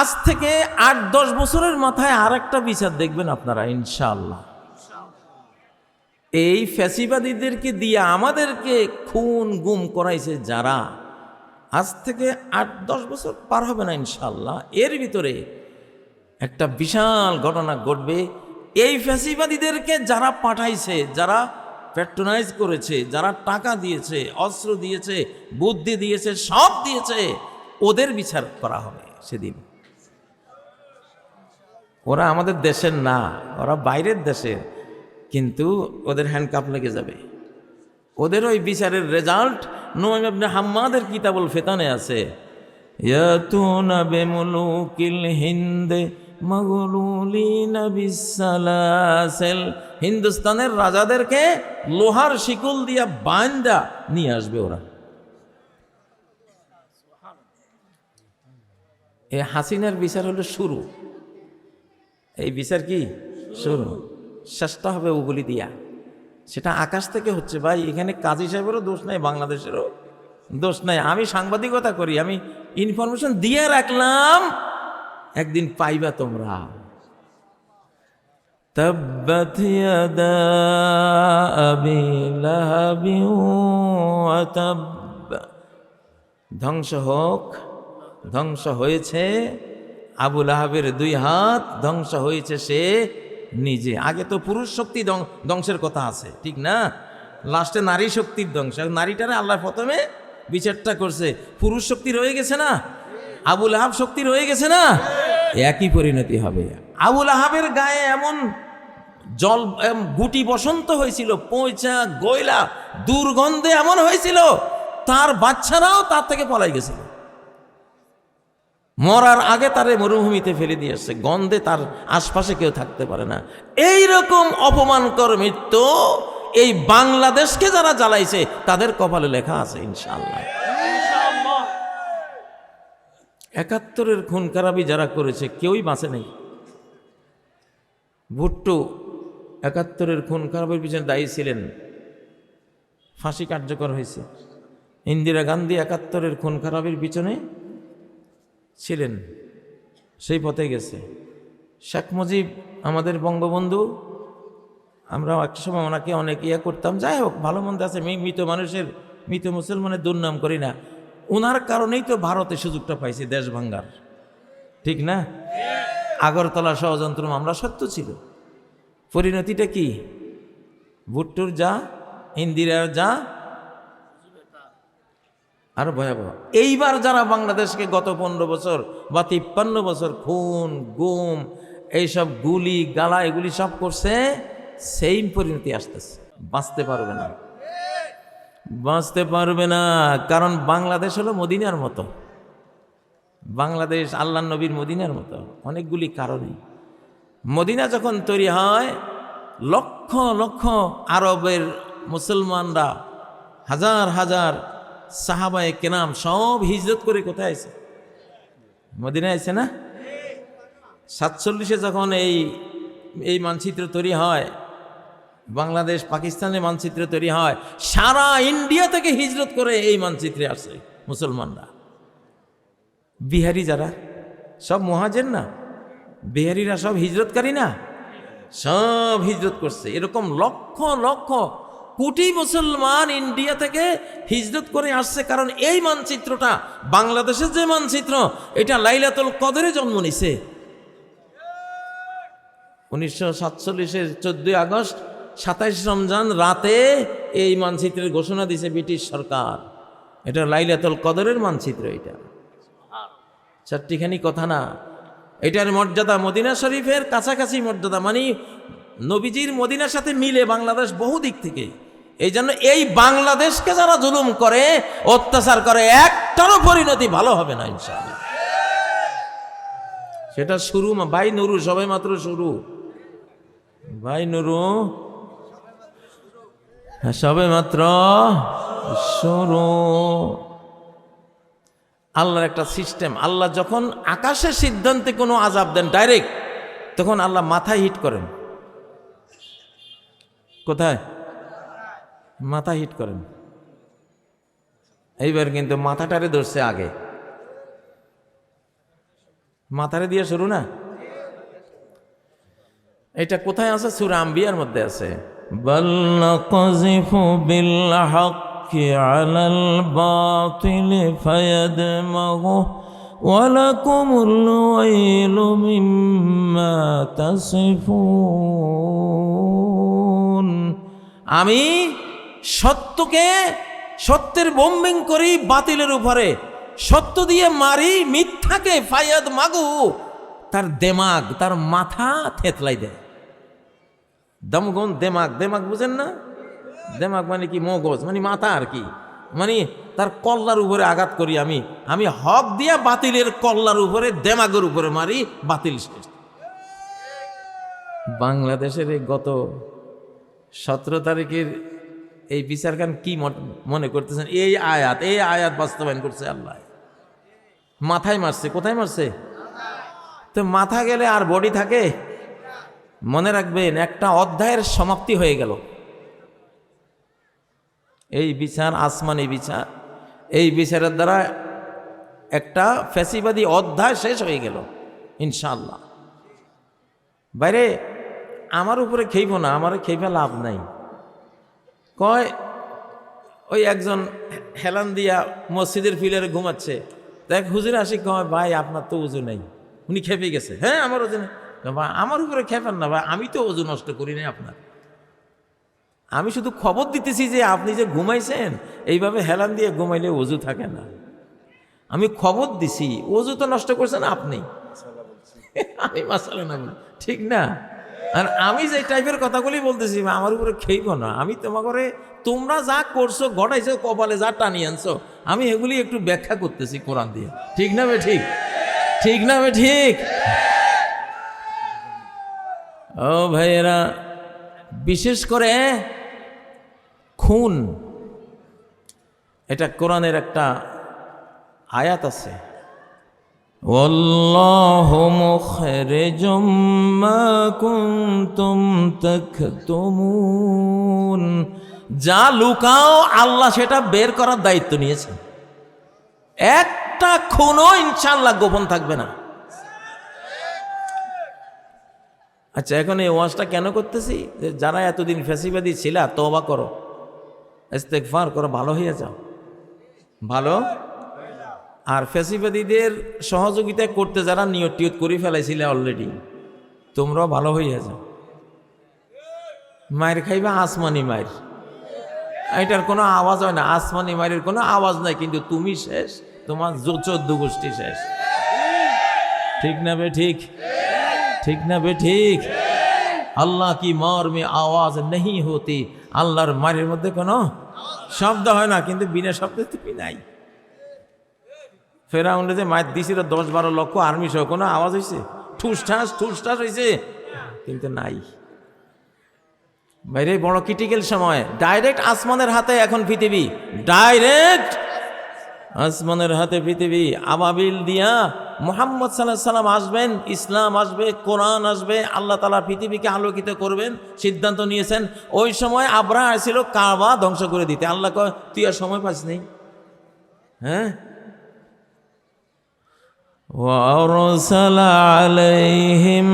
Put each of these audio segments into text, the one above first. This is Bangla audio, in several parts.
আজ থেকে আট, দশ বছরের মাথায় আর একটা বিচার দেখবেন আপনারা, ইনশাআল্লাহ। এই ফ্যাসিবাদীদেরকে দিয়ে আমাদেরকে খুন গুম করাইছে যারা, আজ থেকে আট, দশ বছর পার হবে না ইনশাল্লাহ এর ভিতরে একটা বিশাল ঘটনা ঘটবে। এই ফ্যাসিবাদীদেরকে যারা পাঠাইছে, যারা প্যাট্রোনাইজ করেছে, যারা টাকা দিয়েছে, অস্ত্র দিয়েছে, বুদ্ধি দিয়েছে, সব দিয়েছে, ওদের বিচার করা হবে সেদিন। ওরা আমাদের দেশের না, ওরা বাইরের দেশের, কিন্তু ওদের হ্যান্ডকাপ লেগে যাবে। ওদের ওই বিচারের রেজাল্ট নোয়াইম আবনে হাম্মাদের কিতাবুল ফেতানে আছে। হিন্দে হিন্দুস্তানের রাজাদেরকে লোহার শিকল দিয়া বান্দা নিয়ে আসবে ওরা। এ হাসিনার বিচার হলো শুরু। এই বিচার কি শুরু শেষটা হবে ওগুলি দিয়া সেটা আকাশ থেকে হচ্ছে ভাই এখানে কাজী সাহেবেরও দোষ নাই বাংলাদেশেরও দোষ নাই আমি সাংবাদিকতা করি আমি ইনফরমেশন দিয়ে রাখলাম একদিন পাইবা তোমরা تبت يدا أبي لهب وتب ধ্বংস হোক ধ্বংস হয়েছে আবুল আহাবের দুই হাত ধ্বংস হয়েছে সে নিজে। আগে তো পুরুষ শক্তি ধ্বং- ধ্বংসের কথা আছে, ঠিক না? লাস্টে নারী শক্তির ধ্বংস। নারীটারে আল্লাহ প্রথমে বিচারটা করছে। পুরুষ শক্তি রয়ে গেছে না? আবুল আহাব শক্তি রয়ে গেছে না? একই পরিণতি হবে। আবুল আহাবের গায়ে এমন জল গুটি বসন্ত হয়েছিল পয়চা গয়লা, দুর্গন্ধে এমন হয়েছিল, তার বাচ্চারাও তার থেকে পলাই গেছিল। মরার আগে তারে মরুভূমিতে ফেলে দিয়ে আসছে। গন্ধে তার আশপাশে কেউ থাকতে পারে না। এই রকম অপমানকর মৃত্যু এই বাংলাদেশকে যারা জ্বালাইছে, তাদের কপালে লেখা আছে ইনশাল্লাহ একাত্তরের খুন খারাপি যারা করেছে, কেউই বাঁচে নেই। ভুট্টু একাত্তরের খুন খারাপের পিছনে দায়ী ছিলেন। ফাঁসি কার্যকর হয়েছে। ইন্দিরা গান্ধী একাত্তরের খুন খারাপের পিছনে ছিলেন, সেই পথে গেছে। শেখ মুজিব আমাদের বঙ্গবন্ধু আমরা একটা সময় ওনাকে অনেক ইয়ে করতাম। যাই হোক, ভালো মন্দ আছে মৃত মানুষের, মৃত মুসলমানের দুর্নাম করি না। ওনার কারণেই তো ভারতে সুযোগটা পাইছে, দেশ ভাঙ্গার। ঠিক না? আগরতলা ষড়যন্ত্র মামলা সত্য ছিল। পরিণতিটা কি? ভুট্টুর যা, ইন্দিরার যা আরও ভয়াবহ। এইবার যারা বাংলাদেশকে গত পনেরো বছর বা তিপ্পান্ন বছর খুন, গুম, এইসব গুলি, গালা, এগুলি সব করছে সেম পরিণতি আসতেছে। বাঁচতে পারবে না। বাঁচতে পারবে না। কারণ বাংলাদেশ হলো মদিনার মতো। বাংলাদেশ আল্লাহ নবীর মদিনার মতো। অনেকগুলি কারণে। মদিনা যখন তৈরি হয়, লক্ষ লক্ষ আরবের মুসলমানরা হাজার হাজার সাহাবায়ে কেনাম সব হিজরত করে কোথায় আছে? মদিনা আছে না? সাতচল্লিশে যখন এই এই মানচিত্র তৈরি হয়, বাংলাদেশ পাকিস্তানের মানচিত্র তৈরি হয়, সারা ইন্ডিয়া থেকে হিজরত করে এই মানচিত্রে আসে মুসলমানরা। বিহারি যারা, সব মহাজের না? বিহারিরা সব হিজরতকারী না? সব হিজরত করছে। এরকম লক্ষ লক্ষ কোটি মুসলমান ইন্ডিয়া থেকে হিজরত করে আসছে, কারণ এই মানচিত্রটা, বাংলাদেশের যে মানচিত্র, এটা লাইলাতুল কদরে জন্ম নিছে। উনিশশো সাতচল্লিশের চোদ্দই আগস্ট, সাতাইশ রমজান রাতে এই মানচিত্রের ঘোষণা দিছে ব্রিটিশ সরকার। এটা লাইলাতুল কদরের মানচিত্র এটা। চারটিখানি কথা না। এটার মর্যাদা মদিনা শরীফের কাছাকাছি মর্যাদা মানে নবীজির মদিনার সাথে মিলে বাংলাদেশ বহু দিক থেকে। এই জন্য এই বাংলাদেশকে যারা জুলুম করে অত্যাচার করে একটারও পরিণতি ভালো হবে না ইনশাআল্লাহ। সেটা শুরু ভাই নুরু সবাই মাত্র শুরু। ভাই নুরু। হ্যাঁ, সবে মাত্র শুরু। আল্লাহর একটা সিস্টেম। আল্লাহ যখন আকাশের সিদ্ধান্তে কোনো আজাব দেন ডাইরেক্ট তখন আল্লাহ মাথায় হিট করেন। কোথায়? মাথা হিট করেন। এইবার কিন্তু মাথাটারে ধরছে আগে। মাথারে দিয়ে শুরু না? এটা কোথায় আছে? সুরাম বিয়ার মধ্যে আছে। মিম্মা আমি সত্যকে সত্যের বোম্বিং করি বাতিলের উপরে। সত্য দিয়ে মারি মিথ্যাকে ফায়াদ মাগু। তার দেমাগ, তার মাথা থেতলাই দেয়। দমগুন দেমাগ দেমাগ বুঝেন না? দেমাগ মানে কি? মগজ মানে মাথা আর কি। মানে তার কল্লার উপরে আঘাত করি আমি। আমি হক দিয়া বাতিলের কল্লার উপরে, দেমাগের উপরে মারি বাতিল শেষ বাংলাদেশের গত সতেরো তারিখের এই বিচার খান কি মনে করতেছেন? এই আয়াত এই আয়াত বাস্তবায়ন করছে আল্লাহ। মাথায় মারছে, কোথায় মারছে? তো মাথা গেলে আর বডি থাকে? মনে রাখবেন, একটা অধ্যায়ের সমাপ্তি হয়ে গেল। এই বিচার আসমানি বিচার, এই বিচারের দ্বারা একটা ফ্যাসিবাদী অধ্যায় শেষ হয়ে গেল ইনশাল্লাহ বাইরে, আমার উপরে খেইব না, আমার খেইবে লাভ নাই। কয় ওই একজন হেলান দিয়া মসজিদের ফিলারে ঘুমাচ্ছে। দেখ হুজুর আসি কয় ভাই আপনার তো উজু নেই। উনি খেপে গেছে। হ্যাঁ আমার ওজন ভাই আমার উপরে খেপেন না ভাই আমি তো ওজু নষ্ট করি নাই আপনার। আমি শুধু খবর দিতেছি যে আপনি যে ঘুমাইছেন এইভাবে হেলান দিয়ে ঘুমাইলে অজু থাকে না। আমি খবর দিছি অজু তো নষ্ট করছেন আপনি। আমি মাসালে না ঠিক না? আর আমি যে টাইপের কথাগুলি বলতেছি আমার উপরে খেইব না। আমি তোমাকে, তোমরা যা করছ ঘটাইছো কপালে যা টানি আনছো, আমি এগুলি একটু ব্যাখ্যা করতেছি কোরআন দিয়ে। ঠিক না বে ঠিক? ঠিক না বে ঠিক? ও ভাইয়েরা, বিশেষ করে খুন, এটা কোরআনের একটা আয়াত আছে। والله مخرج ما كنتم تكتمون যা লুকাও আল্লাহ সেটা বের করার দায়িত্ব নিয়েছেন একটা খুনও ইনশাল্লাহ গোপন থাকবে না আচ্ছা এখন এই ওয়াজটা কেন করতেছি যে যারা এতদিন ফ্যাসিবাদী ছিলা তবা করো ইস্তেকফার করো ভালো হয়ে যাও ভালো আর ফ্যাসিবাদীদের সহযোগিতা করতে যারা নিয়ত টিয়ত করে ফেলাইছিলে অলরেডি তোমরাও ভালো হইয়া যাও। মায়ের খাইবা আসমানি মায়ের। এটার কোনো আওয়াজ হয় না, আসমানি মায়ের কোনো আওয়াজ নাই, কিন্তু তুমি শেষ, তোমার চোদ্দ গোষ্ঠী শেষ। ঠিক না বে ঠিক? ঠিক না বে ঠিক? আল্লাহ কি মর মে আওয়াজ নেই হতি? আল্লাহর মারের মধ্যে কোনো শব্দ হয় না, কিন্তু বিনা শব্দে তুমি নাই। ফেরাউন্ডে যে মায়ের দিছিল দশ বারো লক্ষ আর্মি সহ, কোনো আওয়াজ হয়েছে ঠুসঠাস ঠুসঠাস হয়েছে কিন্তু নাই। বাইরে বড় ক্রিটিক্যাল সময়। ডাইরেক্ট আসমানের হাতে এখন পৃথিবী। ডাইরেক্ট আসমানের হাতে পৃথিবী। আবাবিল দিয়া মোহাম্মদ সাল্লাহ সাল্লাম আসবেন, ইসলাম আসবে, কোরআন আসবে, আল্লাহ তালা পৃথিবীকে আলোকিত করবেন, সিদ্ধান্ত নিয়েছেন। ওই সময় আবরা আসছিল কাবা ধ্বংস করে দিতে। আল্লাহ কয়, তুই আর সময় পাস নেই? হ্যাঁ? وأرسل عليهم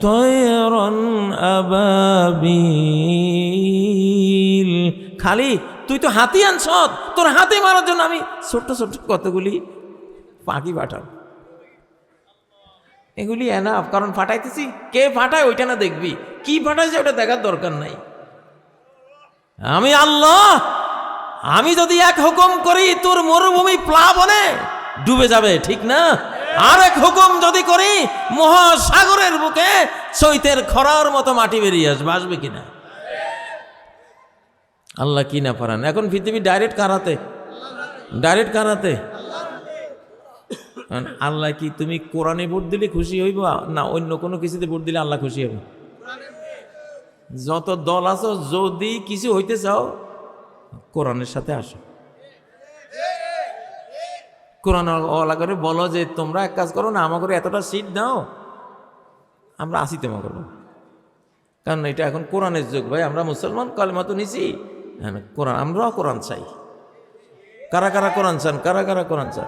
طيرا أبابيل খালি তুই তো হাতি আনছ তোর হাতে মারার জন্য আমি ছোট্ট ছোট্ট কতগুলি পাখি পাঠাও এগুলি এনাফ কারণ ফাটাইতেছি কে ফাটায় ওইটা না দেখবি কি ফাটাইছে ওটা দেখার দরকার নাই আমি আল্লাহ আমি যদি এক হুকুম করি তোর মরুভূমি প্লাবনে ডুবে যাবে ঠিক না আর এক হুকুম যদি করি, মহাসাগরের বুকে চৈতের খরার মতো মাটি বেরিয়ে আসবে আসবে কিনা? আল্লাহ কি না পারান? এখন পৃথিবী ডাইরেক্ট কারাতে ডাইরেক্ট কারাতে আল্লাহ কি, তুমি কোরআনে ভোট দিলে খুশি হইব, না অন্য কোনো কিছুতে ভোট দিলে আল্লাহ খুশি হবে যত দল আছো, যদি কিছু হইতে চাও, কোরআনের সাথে আসো। কোরআন ওলা করে বলো যে, তোমরা এক কাজ করো না, আমাকে এতটা সিট দাও, আমরা আসি তোমা করব কারণ এটা এখন কোরআনের যুগ, ভাই, আমরা মুসলমান, কলমা তো নিছি। হ্যাঁ কোরআন, আমরাও কোরআন চাই। কারা কারা কোরআন চান? কারা কারা কোরআন চান?